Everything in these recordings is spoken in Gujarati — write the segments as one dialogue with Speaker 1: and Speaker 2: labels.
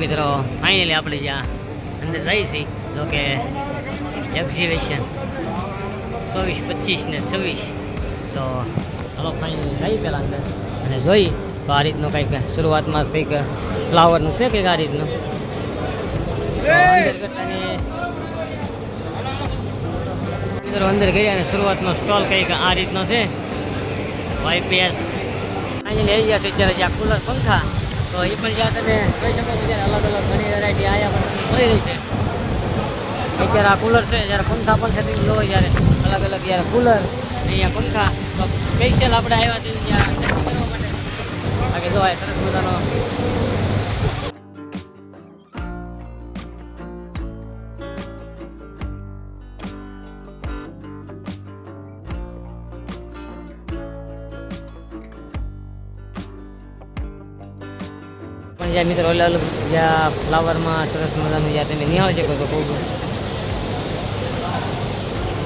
Speaker 1: મિત્રો ફાઇનલી આપણે જ્યાં અંદર છીએ, જો કે એક્ઝિબિશન ચોવીસ, પચીસ ને છવ્વીસ. તો ચાલો ફાઇનલી જઈ પહેલાં અંદર અને જોઈ તો આ રીતનું કંઈક શરૂઆતમાં કંઈક ફ્લાવરનું છે કંઈક આ રીતનું? મિત્રો અંદર ગયા અને શરૂઆતનો સ્ટોલ કંઈક આ રીતનો છે. વાયપીએસ ફાઇનલી આવી ગયા છે અત્યારે જ્યાં કુલર પંખા. તો એ પણ જ્યાં તમે જોઈ શકો છો અલગ અલગ ઘણી વેરાયટી આયા પણ તમને છે. અત્યારે આ કુલર છે, જ્યારે પંખા પણ છે લો જ્યારે અલગ અલગ જ્યારે કુલર અહીંયા પંખા. સ્પેશિયલ આપણે આવ્યા છે કરવા માટે. બાકી જો આ સરસ મજાનો જ્યાં મિત્રો, અલગ અલગ જ્યાં ફ્લાવરમાં સરસ મજાનું જ્યાં તમે નિહાળી શકો છો. ખૂબ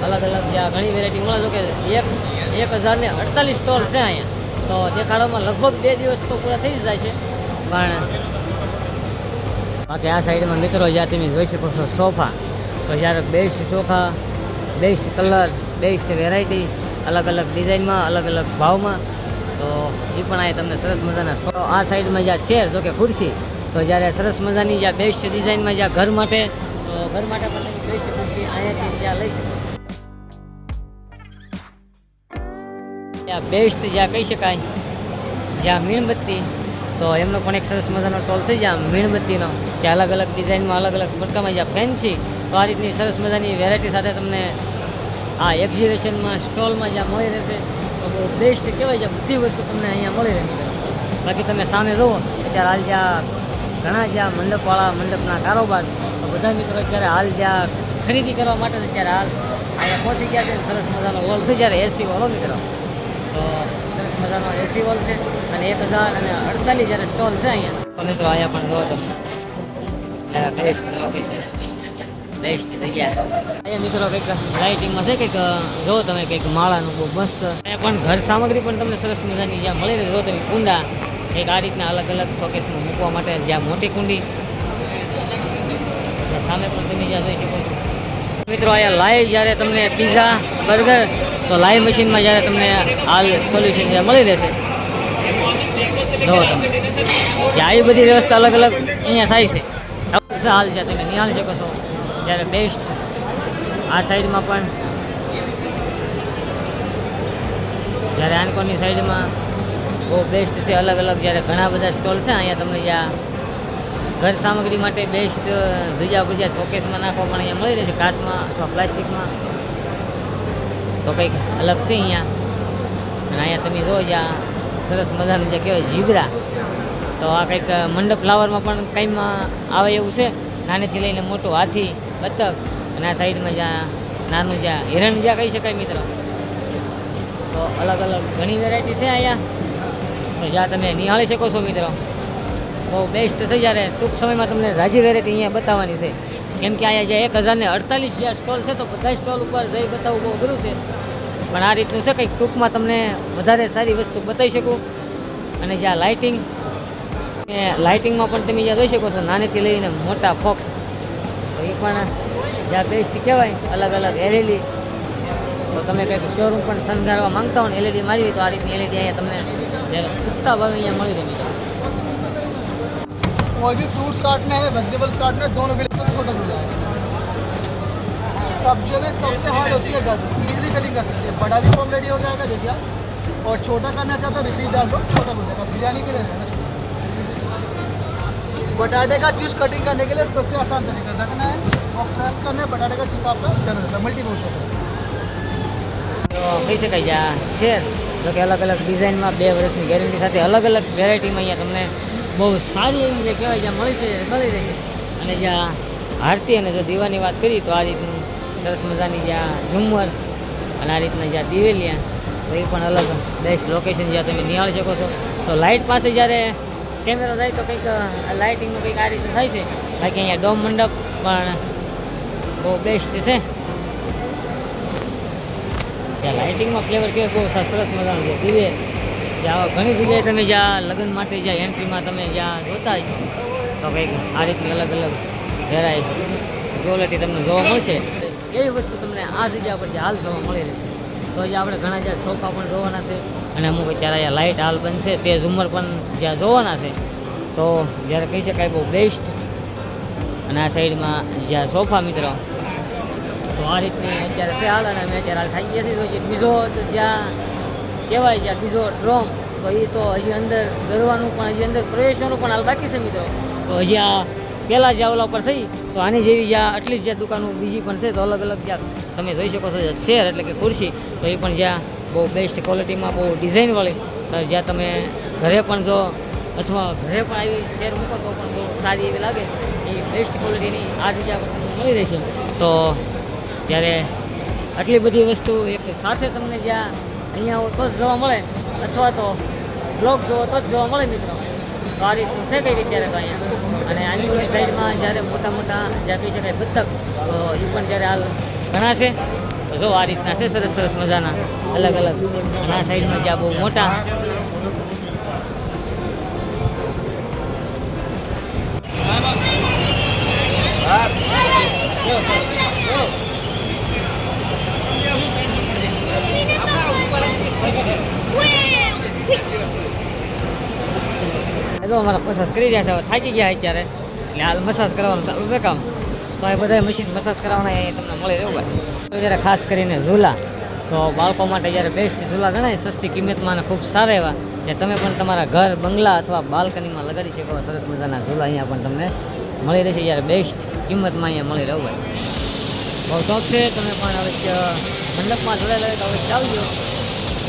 Speaker 1: અલગ અલગ જ્યાં ઘણી વેરાયટી મળે છે કે એક એક હજાર ને અડતાલીસ સ્ટોલ છે અહીંયા. તો દેખાડવામાં લગભગ બે દિવસ તો પૂરા થઈ જાય છે. પણ બાકી આ સાઈડમાં મિત્રો, જ્યાં તમે જોઈ શકો છો સોફા, તો જ્યારે best sofa best colour best variety અલગ અલગ ડિઝાઇનમાં અલગ અલગ ભાવમાં તો એ પણ આ તમને સરસ મજાના સો આ સાઈડમાં જ્યાં શેર જો કે ખુરશી, તો જ્યારે સરસ મજાની જ્યાં બેસ્ટ ડિઝાઇનમાં જ્યાં ઘર માટે, તો ઘર માટે પણ બેસ્ટ ખુરશી અહીંયાથી ત્યાં લઈ શકો. ત્યાં બેસ્ટ જ્યાં કહી શકાય, જ્યાં મીણબત્તી, તો એમનો પણ એક સરસ મજાનો ટોલ છે, જ્યાં મીણબત્તીનો જ્યાં અલગ અલગ ડિઝાઇનમાં અલગ અલગ પ્રકારમાં જ્યાં ફેન્સી તો આ રીતની સરસ મજાની વેરાયટી સાથે તમને આ એક્ઝિબિશનમાં સ્ટોલમાં જ્યાં મળી રહેશે. તો બેસ્ટ કહેવાય છે, બધી વસ્તુ તમને અહીંયા મળી રહે મિત્રો. બાકી તમે સામે જુઓ અત્યારે હાલ જ્યાં ઘણા જ્યાં મંડપવાળા મંડપના કારોબાર બધા મિત્રો અત્યારે હાલ જ્યાં ખરીદી કરવા માટે અત્યારે હાલ અહીંયા પહોંચી ગયા છે. સરસ મજાનો હોલ છે જ્યારે એસી હોલો મિત્રો. તો સરસ મજાનો એસી હોલ છે અને એક હજાર અને અડતાલીસ જ્યારે સ્ટોલ છે અહીંયા. મિત્રો અહીંયા પણ જુઓ તમે. બેસ્ટ લોકેશન બેસ્ટ જગ્યા અહીંયા મિત્રો કંઈક લાઇટિંગમાં છે કંઈક જો તમે કંઈક માળાનું બહુ મસ્ત. અહીંયા પણ ઘર સામગ્રી પણ તમને સરસ મજાની જ્યાં મળી રહે, જો તમે કુંડા, એક આ રીતના અલગ અલગ શોકેસમાં મૂકવા માટે જ્યાં મોટી કુંડી. સામે પણ તમે જ્યાં જોઈ શકો મિત્રો, અહીંયા લાઈવ જ્યારે તમને પીઝા બર્ગર તો લાઈવ મશીનમાં જ્યારે તમને હાલ સોલ્યુશન જ્યાં મળી રહેશે. જો તમે. જ્યાં આવી બધી વ્યવસ્થા અલગ અલગ અહીંયા થાય છે. હાલ જ્યાં તમે નિહાળી શકો છો. જ્યારે બેસ્ટ આ સાઈડમાં પણ. જ્યારે આનકોની સાઈડમાં બહુ બેસ્ટ છે અલગ અલગ જ્યારે ઘણા બધા સ્ટોલ છે, અહીંયા તમને જ્યાં ઘર સામગ્રી માટે બેસ્ટ ભજીયા ભુજા ચોકેસમાં નાખવા પણ અહીંયા મળી રહે છે કાચમાં અથવા પ્લાસ્ટિકમાં. તો કંઈક અલગ છે અહીંયા. અને અહીંયા તમે જો જ્યાં સરસ મજાનું જે કહેવાય જીબરા તો આ કંઈક મંડપ ફ્લાવરમાં પણ કંઈમાં આવે એવું છે. નાનેથી લઈને મોટું હાથી બતક. અને આ સાઈડમાં જ્યાં નાનું જ્યાં હિરણ જ્યાં કહી શકાય મિત્રો. તો અલગ અલગ ઘણી વેરાયટી છે અહીંયા. તો જ્યાં તમે નિહાળી શકો છો મિત્રો. બહુ બેસ્ટ છે જ્યારે ટૂંક સમયમાં તમને ઝાઝી વેરાયટી અહીંયા બતાવવાની છે. કેમ કે અહીંયા જે એક હજારને અડતાલીસ જ્યાં સ્ટોલ છે, તો બધા સ્ટોલ ઉપર જઈ બતાવવું બહુ અઘરું છે. પણ આ રીતનું છે કંઈક ટૂંકમાં તમને વધારે સારી વસ્તુ બતાવી શકું. અને જ્યાં લાઇટિંગ લાઇટિંગમાં પણ તમે જ્યાં જોઈ શકો છો, નાનેથી લઈને મોટા ફોક્સ તો એ પણ જ્યાં બેસ્ટ કહેવાય અલગ અલગ એલઈડી તો તમે કંઈક શોરૂમ પણ શણગારવા માંગતા હો ને એલઈડી મારી હોય તો આ રીતની એલઈડી અહીંયા તમને જ્યારે સસ્તા ભાવે અહીંયા મળી રહે મિત્રો
Speaker 2: और भी फ्रूट्स काटने हैं वेजिटेबल्स काटने हैं दोनों के लिए सब छोटा मिल जाएगा सब्जियों में सबसे हार्ड होती है गाजर इजीली कटिंग कर सकते हैं बड़ा भी फॉर्म रेडी हो जाएगा देखिए आप और छोटा करना चाहते हो रिपीट डाल दो छोटा मिल जाएगा बिरयानी के लिए रहना छोटा बटाटे का जूस कटिंग करने के लिए सबसे आसान तरीका रखना है और प्रेस करना है बटाटे का जूस आपका डन हो जाता है मल्टी रोच होता है
Speaker 1: તો કહી શકાય છે આ શેર જો કે અલગ અલગ ડિઝાઇનમાં બે વર્ષની ગેરંટી સાથે અલગ અલગ વેરાયટીમાં અહીંયા તમને બહુ સારી એવી જે કહેવાય જ્યાં મળી છે મળી રહેશે અને જ્યાં આરતી અને જો દીવાની વાત કરી તો આ રીતનું સરસ મજાની જ્યાં ઝુમ્મર અને આ રીતના જ્યાં દિવેલિયા તો એ પણ અલગ બેસ્ટ લોકેશન જ્યાં તમે નિહાળી શકો છો તો લાઇટ પાસે જ્યારે કેમેરો જાય તો કંઈક લાઇટિંગનું કંઈક આ રીતનું થાય છે. બાકી અહીંયા ડોમ મંડપ પણ બહુ બેસ્ટ છે. ત્યાં લાઇટિંગમાં ફ્લેવર કેવો બહુ સરસ મજાનું છે. દિવે જ્યાં ઘણી જગ્યાએ તમે જ્યાં લગ્ન માટે જ્યાં એન્ટ્રીમાં તમે જ્યાં જોતા જ, તો કંઈક આ રીતની અલગ અલગ વેરાય ક્વોલિટી તમને જોવા મળશે. એવી વસ્તુ તમને આ જગ્યા પર જે હાલ જોવા મળી રહી છે. તો હજી આપણે ઘણા જ્યાં સોફા પણ જોવાના છે અને અમુક અત્યારે અહીંયા લાઇટ હાલ બનશે તે ઝુમર પણ જ્યાં જોવાના છે, તો જ્યારે કહી શકાય બહુ બેસ્ટ અને આ સાઈડમાં જ્યાં સોફા મિત્રો, તો આ રીતની અત્યારે છે હાલ અને અમે અત્યારે હાલ ખાઈ ગયા છીએ. તો બીજો જ્યાં કહેવાય જ્યાં બીજો ડ્રોમ તો એ તો હજી અંદર ગરવાનું પણ હજી અંદર પ્રવેશવાનું પણ હાલ બાકી છે મિત્રો. તો હજી આ પહેલાં જે ઓલા પર થઈ તો આની જેવી જ્યાં આટલી જ્યાં દુકાનો બીજી પણ છે, તો અલગ અલગ જ્યાં તમે જોઈ શકો છો ચેર એટલે કે ખુરશી, તો એ પણ જ્યાં બહુ બેસ્ટ ક્વોલિટીમાં બહુ ડિઝાઇનવાળી તો જ્યાં તમે ઘરે પણ જો અથવા ઘરે પણ આવી ચેર મૂકો, તો પણ બહુ સારી એવી લાગે. એ બેસ્ટ ક્વોલિટીની આ જગ્યા મળી રહેશે. તો જ્યારે આટલી બધી વસ્તુ એક સાથે તમને જ્યાં અહીંયા તો જ જોવા મળે, અથવા તો બ્લોગ જોવો તો જ જોવા મળે મિત્રો. તો આ રીતનું છે કંઈક અત્યારે તો અહીંયા અને આની સાઈડમાં જ્યારે મોટા મોટા જ્યાં કહી શકાય બતક એ પણ જ્યારે હાલ ઘણા છે. જો આ રીતના છે સરસ સરસ મજાના. અલગ અલગ. ઘણા સાઈડમાં જ્યાં બહુ મોટા અમારા મસાજ કરી રહ્યા છે થાકી ગયા અત્યારે. એટલે હાલ મસાજ કરવાનું ચાલુ છે કામ. તો એ બધા મશીન મસાજ કરાવવાના એ તમને મળી રહ્યું હોય. તો જ્યારે ખાસ કરીને ઝૂલા, તો બાળકો માટે જ્યારે બેસ્ટ ઝૂલા ગણાય, સસ્તી કિંમતમાં અને ખૂબ સારા એવા, જે તમે પણ તમારા ઘર, બંગલા અથવા બાલ્કનીમાં લગાડી શકો સરસ મજાના ઝૂલા અહીંયા પણ તમને મળી રહેશે, જ્યારે બેસ્ટ કિંમતમાં અહીંયા મળી રહ્યું હોય. બહુ શોખ છે, તમે પણ અવશ્ય મંડપમાં જોડાયેલા હોય તો અવશ્ય આવજો.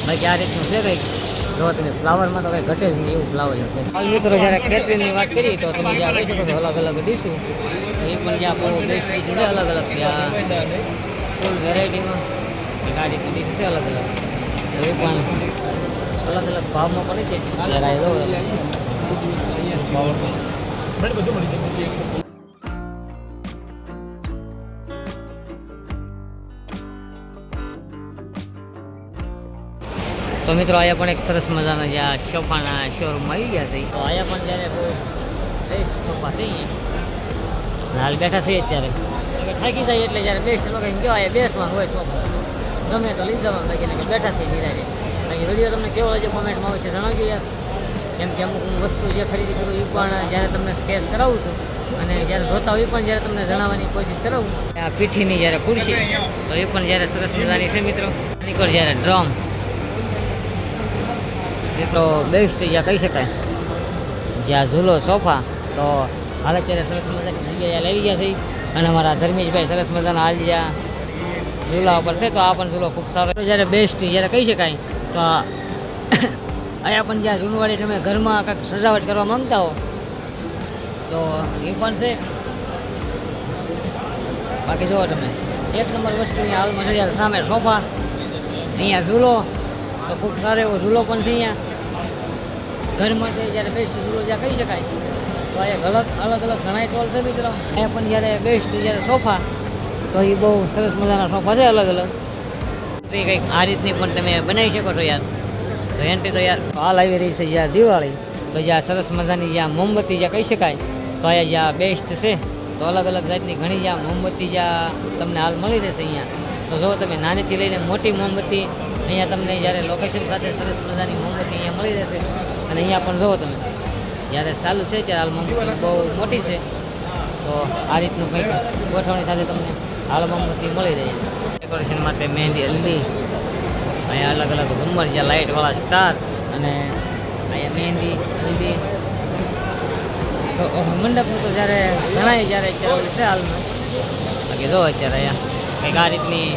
Speaker 1: બાકી આ રીતનું છે કંઈક. જો તમે ફ્લાવરમાં તો કંઈ ઘટે જ નહીં એવું ફ્લાવરિંગ છે. હાલ મિત્રો જ્યારે કેટરિંગની વાત કરી તો તમે જ્યાં કહી શકો છો અલગ અલગ ડીશું એ પણ જ્યાં બહુ બેસ્ટ ડીશ છે અલગ અલગ. ત્યાં ફૂલ વેરાયટીમાં આ રીતની ડીશ છે અલગ અલગ. એ પણ અલગ અલગ ભાવમાં પડે છે. જરા એ તો મિત્રો, અહીંયા પણ એક સરસ મજાના જ્યાં સોફાના શોરૂમ આવી ગયા છે. તો અહીંયા પણ જ્યારે બેસ્ટ સોફા છે અહીંયા. હાલ બેઠા છે અત્યારે. હવે થાકી જાય એટલે જ્યારે બેસ્ટ લોકો એમ કહેવાય બેસવાનું હોય સોફા. ગમે તો લઈ જવાનું, બાકી કે બેઠા છે નિરાય બાકી વીડિયો તમને કેવો લાગ્યો કોમેન્ટમાં આવશે જણાવજો યાર. કેમ કે અમુક હું વસ્તુ જે ખરીદી કરું એ પણ જ્યારે તમને સ્કેચ કરાવું છું, અને જ્યારે જોતા હોય પણ જ્યારે તમને જણાવવાની કોશિશ કરાવું. આ પીઠીની જ્યારે ખુરશી, તો એ પણ જ્યારે સરસ મજાની છે મિત્રો. નીકળ જ્યારે ડ્રમ. મિત્રો બેસ્ટ જ્યાં કહી શકાય. જ્યાં ઝૂલો, સોફા, તો હાલ અત્યારે સરસ મજાની જગ્યાએ લાવી ગયા છે અને અમારા ધર્મેશભાઈ સરસ મજાના હાલ જ્યાં ઝૂલા ઉપર છે, તો આ પણ ઝૂલો ખૂબ સારો જ્યારે બેસ્ટ જ્યારે કહી શકાય, તો આ અહીંયા પણ જ્યાં ઝૂલવાળી તમે ઘરમાં કાંઈક સજાવટ કરવા માંગતા હો, તો એ પણ છે. બાકી જુઓ તમે, એક નંબર વસ્તુ અહીંયા હાલમાં છે, જ્યારે સામે સોફા, અહીંયા ઝૂલો, તો ખૂબ સારો એવો ઝૂલો પણ છે અહીંયા. ઘર માટે જ્યારે બેસ્ટ ઝૂલો કહી શકાય. તો અહીંયા અલગ અલગ અલગ ઘણા ટોલ છે મિત્રો. અહીંયા પણ જ્યારે બેસ્ટ જ્યારે સોફા, તો એ બહુ સરસ મજાના સોફા છે અલગ અલગ. તો એ કંઈક આ રીતની પણ તમે બનાવી શકો છો યાર. તો એન્ટ્રી તો યાર હાલ આવી રહી છે યાર દિવાળી. તો જ્યાં સરસ મજાની જ્યાં મોમબત્તી જ્યાં કહી શકાય, તો અહીંયા જ્યાં બેસ્ટ છે. તો અલગ અલગ જાતની ઘણી જ્યાં મોમબત્તી જ્યાં તમને હાલ મળી રહેશે અહીંયા. તો જો તમે નાનીથી લઈને મોટી મોમબત્તી અહીંયા તમને જ્યારે લોકેશન સાથે સરસ મજાની મોમબત્તી અહીંયા મળી રહેશે અને અહીંયા પણ જુઓ તમે. જ્યારે ચાલુ છે ત્યારે હાલ મોમબત્તી બહુ મોટી છે. તો આ રીતનું કંઈક ગોઠવણી સાથે તમને હાલ મોમબત્તી મળી રહે ડેકોરેશન માટે મહેંદી હલ્દી, અહીંયા અલગ અલગ ઝુમ્મર છે લાઇટવાળા સ્ટાર અને અહીંયા મહેંદી હલ્દી. તો મંડપનું તો જ્યારે ઘણા જ્યારે અત્યારે છે હાલમાં. બાકી જો અત્યારે અહીંયા કંઈક આ રીતની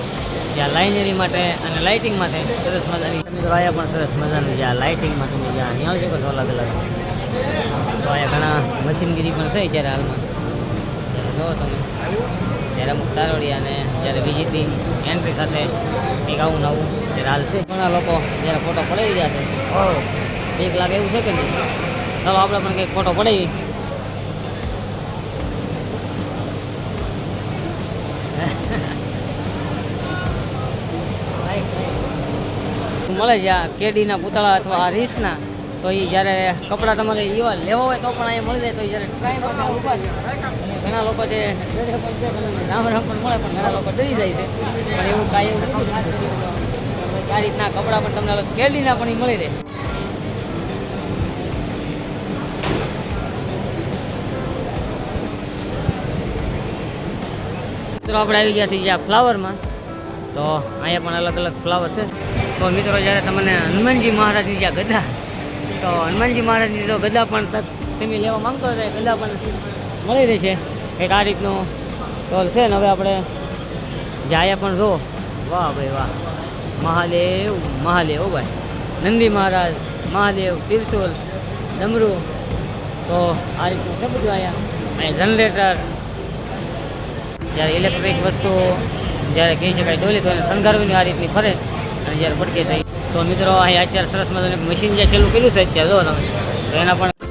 Speaker 1: જ્યાં લાઇનરી માટે અને લાઇટિંગ માટે સરસ મજાની. મિત્રો અહીંયા પણ સરસ મજાની જ્યાં લાઇટિંગમાં તમે જ્યાં અહીંયા આવશે છો અલગ અલગ. તો અહીંયા ઘણા મશીનગીરી પણ છે જ્યારે હાલમાં. ત્યારે જુઓ તમે. ત્યારે અમુક તારોડી અને જ્યારે વિઝિટિંગ એન્ટ્રી સાથે કંઈક આવું નવું ત્યારે હાલ છે. ઘણા લોકો જ્યારે ફોટો પડાવી રહ્યા છે. બીક લાગે એવું છે કે નહીં? ચાલો આપણે પણ કંઈક ફોટો પડાવી. મળે જ્યાં કેડીના પૂતળા અથવા આ રીસના, તો એ જ્યારે કપડાં તમારે એવા લેવા હોય તો પણ અહીંયા મળી જાય, તો એ જ્યારે છે ઘણા લોકો જે છે રામ રામ પણ મળે, પણ ઘણા લોકો ડરી જાય છે. પણ એવું કાંઈ એવું નથી આ રીતના કપડાં પણ તમને કેડીના પણ એ મળી રહે. મિત્રો, આપણે આવી ગયા છીએ જ્યાં ફ્લાવરમાં. તો અહીંયા પણ અલગ અલગ ફ્લાવર છે. તો મિત્રો જ્યારે તમને હનુમાનજી મહારાજની જ્યાં ગદા તો હનુમાનજી મહારાજની જો ગદા પણ ત- તમે લેવા માંગતો હોય તો ગદા પણ મળી રહેશે. એક આ રીતનું સ્ટોલ છે ને હવે આપણે જાય પણ જો. વાહ ભાઈ વાહ. મહાદેવ મહાદેવ ભાઈ. નંદી મહારાજ, મહાદેવ તિરસોલ ડમરુ. તો આ રીતનું છે બધું અહીંયા. જનરેટર જ્યારે ઇલેક્ટ્રિક વસ્તુ જ્યારે કહી શકાય ડોલી તો શણગારવીની આ રીતની ફરે. જ્યારે ભટકે છે. તો મિત્રો અહીંયા અત્યારે સરસ મજાનું મશીન જે છેલ્લું કર્યું છે અત્યારે, જો તમે. તો એના પણ